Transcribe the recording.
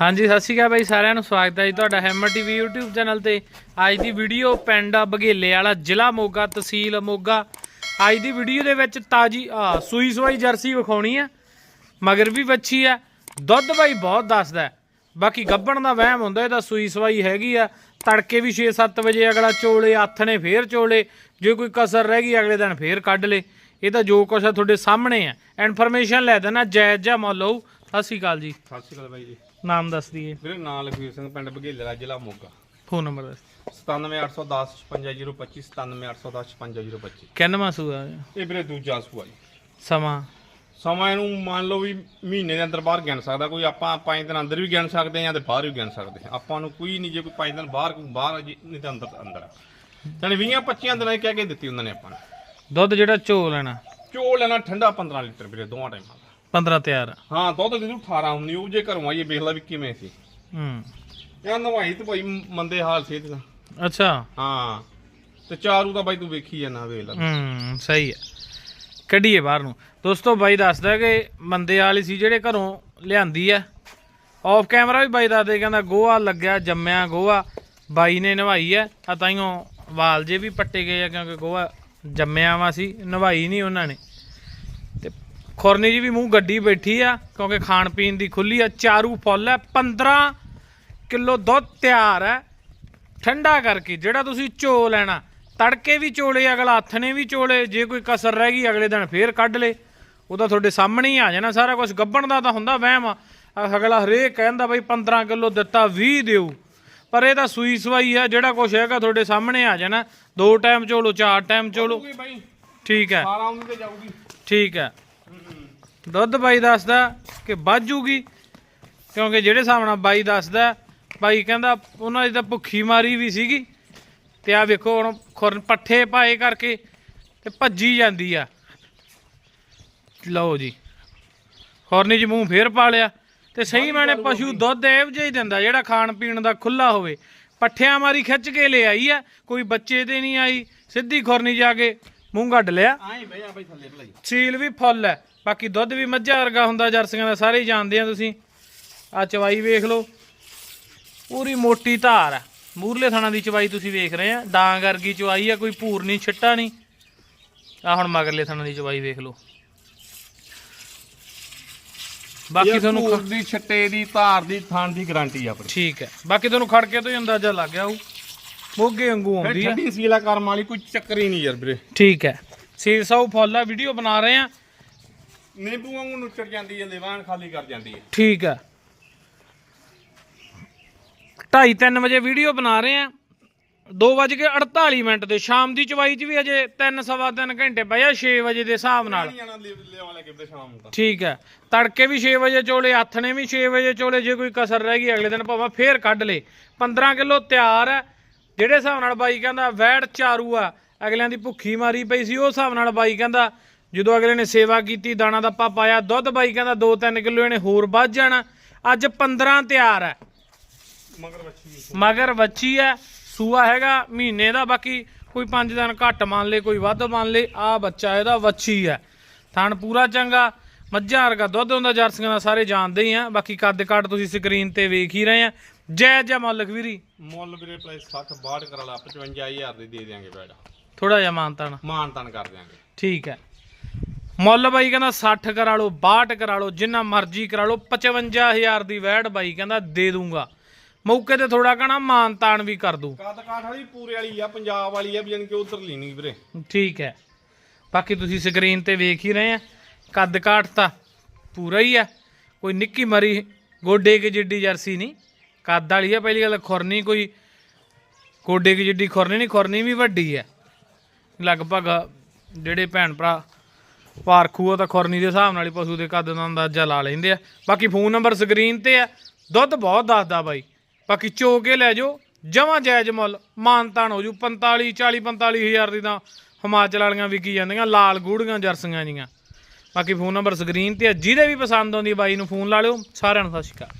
ਹਾਂਜੀ, ਸਤਿ ਸ਼੍ਰੀ ਅਕਾਲ ਬਾਈ, ਸਾਰਿਆਂ ਨੂੰ ਸਵਾਗਤ ਹੈ ਜੀ ਤੁਹਾਡਾ ਹੈਮਰ ਟੀਵੀ YouTube ਚੈਨਲ ਤੇ। ਅੱਜ ਦੀ ਵੀਡੀਓ ਪਿੰਡ ਬਘੇਲੇ ਵਾਲਾ, ਜ਼ਿਲ੍ਹਾ ਮੋਗਾ, ਤਹਿਸੀਲ ਮੋਗਾ। ਅੱਜ ਦੀ ਵੀਡੀਓ ਦੇ ਵਿੱਚ ਤਾਜੀ, ਆ ਸੂਈ ਸਵਾਈ ਜਰਸੀ ਵਿਖਾਉਣੀ ਆ, ਮਗਰ ਵੀ ਵੱਛੀ ਆ। ਦੁੱਧ ਬਾਈ ਬਹੁਤ ਦੱਸਦਾ ਬਾਕੀ ਗੱਬਣ ਦਾ ਵਹਿਮ ਹੁੰਦਾ ਇਹਦਾ ਸੂਈ ਸਵਾਈ ਹੈਗੀ ਆ। ਤੜਕੇ ਵੀ 6-7 ਵਜੇ ਅਗਲਾ ਚੋਲੇ, ਹੱਥ ਨੇ ਫੇਰ ਚੋਲੇ। ਜੇ ਕੋਈ ਕਸਰ ਰਹਿ ਗਈ, ਅਗਲੇ ਦਿਨ ਫੇਰ ਕੱਢ ਲੇ। ਇਹ ਤਾਂ ਜੋ ਕੁਛ ਆ ਤੁਹਾਡੇ ਸਾਹਮਣੇ ਆ। ਇਨਫੋਰਮੇਸ਼ਨ ਲੈ ਦੇਣਾ ਜਾਇਜ਼ ਜਾਂ ਮੁੱਲ ਹੋਊ। ਸਤਿ ਸ਼੍ਰੀ ਅਕਾਲ ਜੀ। ਸਤਿ ਸ਼੍ਰੀ ਅਕਾਲ ਬਾਈ ਜੀ। ਨਾਮ ਦੱਸ ਦਈਏ। ਵੀਰੇ ਨਾਂ ਲਖਵੀਰ ਸਿੰਘ ਪਿੰਡ ਬਘੇਲਰਾ ਜ਼ਿਲ੍ਹਾ ਮੋਗਾ। ਫੋਨ ਨੰਬਰ ਦੱਸ 97810 55025 97810 55025 ਕਿੰਨਵਾਂ ਸੂਆ ਹੈ? ਇਹ ਵੀਰੇ ਦੂਜਾ ਸੂਆ ਜੀ। ਸਮਾਂ? ਸਮਾਂ ਇਹਨੂੰ ਮੰਨ ਲਓ ਵੀ ਮਹੀਨੇ ਦੇ ਅੰਦਰ ਬਾਹਰ ਗਿਣ ਸਕਦਾ। ਕੋਈ ਆਪਾਂ ਪੰਜ ਦਿਨ ਅੰਦਰ ਵੀ ਗਿਣ ਸਕਦੇ ਹਾਂ ਤੇ ਬਾਹਰ ਵੀ ਗਿਣ ਸਕਦੇ ਹਾਂ। ਆਪਾਂ ਨੂੰ ਕੋਈ ਨਹੀਂ ਜੇ ਕੋਈ ਪੰਜ ਦਿਨ ਬਾਹਰ ਕੋਈ ਬਾਹਰ ਜੀ, ਨਹੀਂ ਤਾਂ ਅੰਦਰ ਅੰਦਰ ਜਾਨੀ 20 25 ਦਿਨਾਂ ਦੀ ਕਹਿ ਕੇ ਦਿੱਤੀ ਉਹਨਾਂ ਨੇ ਆਪਾਂ ਨੂੰ। ਦੁੱਧ ਜਿਹੜਾ ਚੋ ਲੈਣਾ। ਚੋਲ ਲੈਣਾ ਠੰਡਾ 15 ਲੀਟਰ ਵੀਰੇ ਦੋਵਾਂ ਟਾਈਮਾਂ ਦਾ। 15 ਤਿਆਰ। ਹਾਂ ਦੁੱਧ ਦੇ ਦੂ 18 19 ਉਹ ਜੇ ਘਰੋਂ ਆਈਏ ਵੇਖ ਲੈ ਵੀ ਕਿਵੇਂ ਸੀ। ਹੂੰ। ਇਹ ਨਵਾਈ ਤੇ ਭਾਈ ਮੰਦੇ ਹਾਲ ਸੀ ਇਹਦੇ ਅੱਛਾ। ਹਾਂ ਤੇ ਚਾਰੂ ਤਾਂ ਬਾਈ ਤੂੰ ਵੇਖੀ ਜਾਣਾ ਵੇਖ ਲੈ। ਹੂੰ ਸਹੀ ਹੈ। ਕੱਢੀਏ ਬਾਹਰ ਨੂੰ। ਦੋਸਤੋ ਬਾਈ ਦੱਸਦਾ ਕਿ ਬੰਦੇ ਵਾਲੀ ਸੀ ਜਿਹੜੇ ਘਰੋਂ ਲਿਆਂਦੀ ਆ ਆਫ ਕੈਮਰਾ ਵੀ ਬਾਈ ਦੱਸਦੇ ਕਹਿੰਦਾ ਗੋਆ ਲੱਗਿਆ ਜੰਮਿਆ ਗੋਆ ਬਾਈ ਨੇ ਨਵਾਈ ਆ ਆ ਤਾਈਓ ਵਾਲ ਜੇ ਵੀ ਪੱਟੇ ਗਏ ਆ ਕਿਉਂਕਿ ਗੋਆ ਜੰਮਿਆ ਵਾ ਸੀ ਨਵਾਈ ਨਹੀਂ ਉਹਨਾਂ ਨੇ। ਖੁਰਨੀ ਜੀ ਵੀ ਮੂੰਹ ਗੱਡੀ ਬੈਠੀ ਆ ਕਿਉਂਕਿ ਖਾਣ ਪੀਣ ਦੀ ਖੁੱਲੀ ਆ ਚਾਰੂ ਫੁੱਲ ਹੈ 15 ਕਿਲੋ ਦੁੱਧ ਤਿਆਰ ਹੈ ਠੰਡਾ ਕਰਕੇ ਜਿਹੜਾ ਤੁਸੀਂ ਝੋ ਲੈਣਾ ਤੜਕੇ ਵੀ ਚੋਲੇ ਅਗਲਾ ਹੱਥ ਨੇ ਵੀ ਚੋਲੇ ਜੇ ਕੋਈ ਕਸਰ ਰਹਿ ਗਈ ਅਗਲੇ ਦਿਨ ਫੇਰ ਕੱਢ ਲੇ। ਉਹ ਤਾਂ ਤੁਹਾਡੇ ਸਾਹਮਣੇ ਹੀ ਆ ਜਾਣਾ ਸਾਰਾ ਕੁਝ ਗੱਬਣ ਦਾ ਤਾਂ ਹੁੰਦਾ ਵਹਿਮ ਆ। ਅਗਲਾ ਹਰੇਕ ਕਹਿੰਦਾ ਬਈ 15 ਕਿਲੋ ਦਿੱਤਾ 20 ਦਿਓ। ਪਰ ਇਹ ਤਾਂ ਸੂਈ ਸਵਾਈ ਆ ਜਿਹੜਾ ਕੁਝ ਹੈਗਾ ਤੁਹਾਡੇ ਸਾਹਮਣੇ ਆ ਜਾਣਾ। ਦੋ ਟਾਈਮ ਚੋਲੋ ਚਾਰ ਟਾਈਮ ਚੋਲੋ। ਠੀਕ ਹੈ। 18 19 ਤੇ ਜਾਊਗੀ। ਠੀਕ ਹੈ। ਦੁੱਧ ਬਾਈ ਦੱਸਦਾ ਕਿ ਬਾਜੂਗੀ ਕਿਉਂਕਿ ਜਿਹੜੇ ਹਿਸਾਬ ਨਾਲ ਬਾਈ ਦੱਸਦਾ ਬਾਈ ਕਹਿੰਦਾ ਉਹਨਾਂ ਦੀ ਤਾਂ ਭੁੱਖੀ ਮਾਰੀ ਵੀ ਸੀਗੀ ਤੇ ਆ ਵੇਖੋ ਹੁਣ ਖੁਰਨ ਪੱਠੇ ਪਾਏ ਕਰਕੇ ਤੇ ਭੱਜੀ ਜਾਂਦੀ ਆ। ਲਓ ਜੀ ਖੁਰਨੀ ਚ ਮੂੰਹ ਫੇਰ ਪਾ ਲਿਆ ਤੇ ਸਹੀ ਮੈਨੇ ਪਸ਼ੂ ਦੁੱਧ ਇਹੋ ਜਿਹਾ ਹੀ ਦਿੰਦਾ ਜਿਹੜਾ ਖਾਣ ਪੀਣ ਦਾ ਖੁੱਲਾ ਹੋਵੇ। ਪੱਠਿਆਂ ਮਾਰੀ ਖਿੱਚ ਕੇ ਲੈ ਆਈ ਆ ਕੋਈ ਬੱਚੇ ਤੇ ਨਹੀਂ ਆਈ ਸਿੱਧੀ ਖੁਰਨੀ ਜਾ ਕੇ ਮੂੰਹ ਕੱਢ ਲਿਆ। ਆਏ ਬਈ ਆ ਬਈ ਥੱਲੇ ਭਲਾਈ। ਸੀਲ ਵੀ ਫੁੱਲ ਹੈ ਬਾਕੀ ਦੁੱਧ ਵੀ ਮੱਝਾਂ ਵਰਗਾ ਹੁੰਦਾ ਜਰਸੀਆਂ ਦਾ ਸਾਰੇ ਹੀ ਜਾਣਦੇ ਆ ਤੁਸੀਂ। ਆ ਚਵਾਈ ਵੇਖ ਲਓ। ਪੂਰੀ ਮੋਟੀ ਧਾਰ ਹੈ ਮੂਰਲੇ ਥਾਣਾ ਦੀ ਚਵਾਈ ਤੁਸੀਂ ਵੇਖ ਰਹੇ ਆ। ਡਾਂਗ ਵਰਗੀ ਚਵਾਈ ਆ ਕੋਈ ਭੂਰ ਨਹੀਂ ਛਿੱਟਾ ਨਹੀਂ। ਆ ਹੁਣ ਮਗਰਲੇ ਥਾਣਾ ਦੀ ਚਵਾਈ ਵੇਖ ਲਓ। ਬਾਕੀ ਤੁਹਾਨੂੰ ਦੀ ਛੱਟੇ ਦੀ ਧਾਰ ਦੀ ਥਾਣ ਦੀ ਗਾਰੰਟੀ ਆ ਆਪਣੀ। ਠੀਕ ਹੈ ਬਾਕੀ ਤੁਹਾਨੂੰ ਖੜਕੇ ਤੋਂ ਹੀ ਅੰਦਾਜ਼ਾ ਲੱਗ ਗਿਆ ਉਹ ਮੋਗੇ ਵਾਂਗੂ ਆਉਂਦੀ ਆ। ਠੰਡੀ ਸੀਲਾ ਕਰਮ ਵਾਲੀ ਕੋਈ ਚੱਕਰ ਹੀ ਨਹੀਂ ਯਾਰ ਵੀਰੇ। ਠੀਕ ਹੈ। ਸੀਲ ਸਾਊ ਫੁੱਲ ਵੀਡੀਓ ਬਣਾ ਰਹੇ ਆ। ਨਿੰਬੂ ਵਾਂਗੂ ਨੁੱਚੜ ਜਾਂਦੀ ਹੈ ਦੀਵਾਨ ਖਾਲੀ ਕਰ ਜਾਂਦੀ ਹੈ ਠੀਕ ਹੈ 2:30 ਵਜੇ ਵੀਡੀਓ ਬਣਾ ਰਹੇ ਆ। 2:48 ਮਿੰਟ ਦੇ ਸ਼ਾਮ ਦੀ ਚਵਾਈ 'ਚ ਵੀ ਅਜੇ 3 ਸਵਾ 3 ਘੰਟੇ ਪਿਆ 6 ਵਜੇ ਦੇ ਹਿਸਾਬ ਨਾਲ। ਠੀਕ ਹੈ। ਤੜਕੇ ਵੀ 6 ਵਜੇ ਚੋਲੇ ਨੇ ਵੀ 6 ਵਜੇ ਚੋਲੇ ਜੇ ਕੋਈ ਕਸਰ ਰਹਿ ਗਈ ਅਗਲੇ ਦਿਨ ਭਾਵੇਂ ਫੇਰ ਕੱਢ ਲੇ। 15 ਕਿਲੋ ਤਿਆਰ ਹੈ ਜਿਹੜੇ ਹਿਸਾਬ ਨਾਲ ਬਾਈ ਕਹਿੰਦਾ ਵੈੜ ਚਾਰੂ ਆ, ਅਗਲਿਆਂ ਦੀ ਭੁੱਖੀ ਮਾਰੀ ਪਈ ਸੀ, ਉਹ ਹਿਸਾਬ ਨਾਲ ਬਾਈ ਕਹਿੰਦਾ ਜਦੋਂ ਅਗਲੇ ਨੇ ਸੇਵਾ ਕੀਤੀ, ਦਾਣਾ ਦੱਪਾ ਪਾਇਆ, ਦੁੱਧ ਬਾਈ ਕਹਿੰਦਾ 2-3 ਕਿਲੋ, ਇਹਨੇ ਹੋਰ ਵੱਧ ਜਾਣਾ। ਅੱਜ 15 ਤਿਆਰ ਹੈ ਮਗਰ ਬੱਚੀ ਮਗਰ ਵੱਛੀ ਹੈ ਸੂਆ ਹੈਗਾ, ਮਹੀਨੇ ਦਾ ਬਾਕੀ ਕੋਈ 5 ਦਿਨ ਘੱਟ ਮੰਨ ਲੇ, ਕੋਈ ਵੱਧ ਮੰਨ ਲੇ, ਆ ਬੱਚਾ ਇਹਦਾ ਵੱਛੀ ਹੈ ਥਣ ਪੂਰਾ ਚੰਗਾ, ਮੱਝਾਂ ਵਰਗਾ ਦੁੱਧ ਹੁੰਦਾ, ਜਰਸੀਆਂ ਦਾ ਸਾਰੇ ਜਾਣਦੇ ਹੀ ਆ। ਬਾਕੀ ਕੱਦ ਕੱਟ ਤੁਸੀਂ ਸਕਰੀਨ ਤੇ ਵੇਖ ਹੀ ਰਹੇ ਆ। ਜੈ ਜੈ ਮੁੱਲ ਵੀਰੀ। ਮੁੱਲ ਵੀਰੇ ਪ੍ਰਾਈਸ 60 62 ਕਰਾ ਲਾ 55000 ਦੀ ਦੇ ਦਿਆਂਗੇ ਬੈੜਾ ਥੋੜਾ ਜਿਹਾ ਮਾਨਤਾਨ ਮਾਨ ਤਾਨ ਕਰ ਦਿਆਂਗੇ। ਠੀਕ ਹੈ। ਮੁੱਲ ਬਾਈ ਕਹਿੰਦਾ 60 ਕਰਾ ਲਓ 62 ਕਰਾ ਲਓ ਜਿੰਨਾ ਮਰਜ਼ੀ ਕਰਾ ਲਓ 55000 ਦੀ ਵੈੜ ਬਾਈ ਕਹਿੰਦਾ ਦੇ ਦੂੰਗਾ। ਮੌਕੇ ਤੇ ਥੋੜਾ ਕਹਣਾ ਮਾਨਤਾਨ ਵੀ ਕਰ ਦੂ ਕੱਦ ਕਾਠ ਵਾਲੀ ਪੂਰੇ ਵਾਲੀ ਆ ਪੰਜਾਬ ਵਾਲੀ ਆ ਵੀ ਜਾਨ ਕਿ ਉਧਰ ਲੈਣੀ ਵੀਰੇ। ਠੀਕ ਹੈ। ਬਾਕੀ ਤੁਸੀਂ ਸਕਰੀਨ ਤੇ ਵੇਖ ਹੀ ਰਹੇ ਆ ਕੱਦ ਕਾਠ ਤਾਂ ਪੂਰਾ ਹੀ ਆ ਕੋਈ ਨਿੱਕੀ ਮਰੀ ਗੋਡੇ ਕੀ ਜਿੱਡੀ ਜਰਸੀ ਨਹੀਂ। ਕੱਦ ਵਾਲੀ ਆ, ਪਹਿਲੀ ਗੱਲ ਖੁਰਨੀ ਕੋਈ, ਗੋਡੇ ਕੀ ਜਿੱਡੀ ਖੁਰਨੀ ਨਹੀਂ, ਖੁਰਨੀ ਵੀ ਵੱਡੀ ਆ। ਲਗਭਗ ਜਿਹੜੇ ਭੈਣ ਭਰਾ ਪਾਰਖੂ ਆ, ਤਾਂ ਖੁਰਨੀ ਦੇ ਹਿਸਾਬ ਨਾਲ ਹੀ ਪਸ਼ੂ ਦੇ ਕੱਦ ਦਾ ਅੰਦਾਜ਼ਾ ਲਾ ਲੈਂਦੇ ਆ। ਬਾਕੀ ਫੋਨ ਨੰਬਰ ਸਕਰੀਨ ਤੇ ਆ, ਦੁੱਧ ਬਹੁਤ ਦੱਸਦਾ ਬਾਈ। ਬਾਕੀ ਚੋ ਕੇ ਲੈ ਜਾਓ, ਜਮਾਂ ਜਾਇਜ਼ ਮੁੱਲ ਮਾਨਤਾਨ ਹੋ ਜੂ 45 40 45 ਹਜ਼ਾਰ ਦੀ ਤਾਂ ਹਿਮਾਚਲ ਵਾਲੀਆਂ ਵਿਕੀ ਜਾਂਦੀਆਂ, ਲਾਲ ਗੂੜੀਆਂ, ਜਰਸੀਆਂ ਜੀਆਂ। ਬਾਕੀ ਫੋਨ ਨੰਬਰ ਸਕਰੀਨ ਤੇ ਆ, ਜਿਹਦੇ ਵੀ ਪਸੰਦ ਆਉਂਦੀ ਬਾਈ ਨੂੰ ਫੋਨ ਲਾ ਲਿਓ, ਸਾਰਿਆਂ ਨੂੰ ਸਤਿ ਸ਼੍ਰੀ ਅਕਾਲ।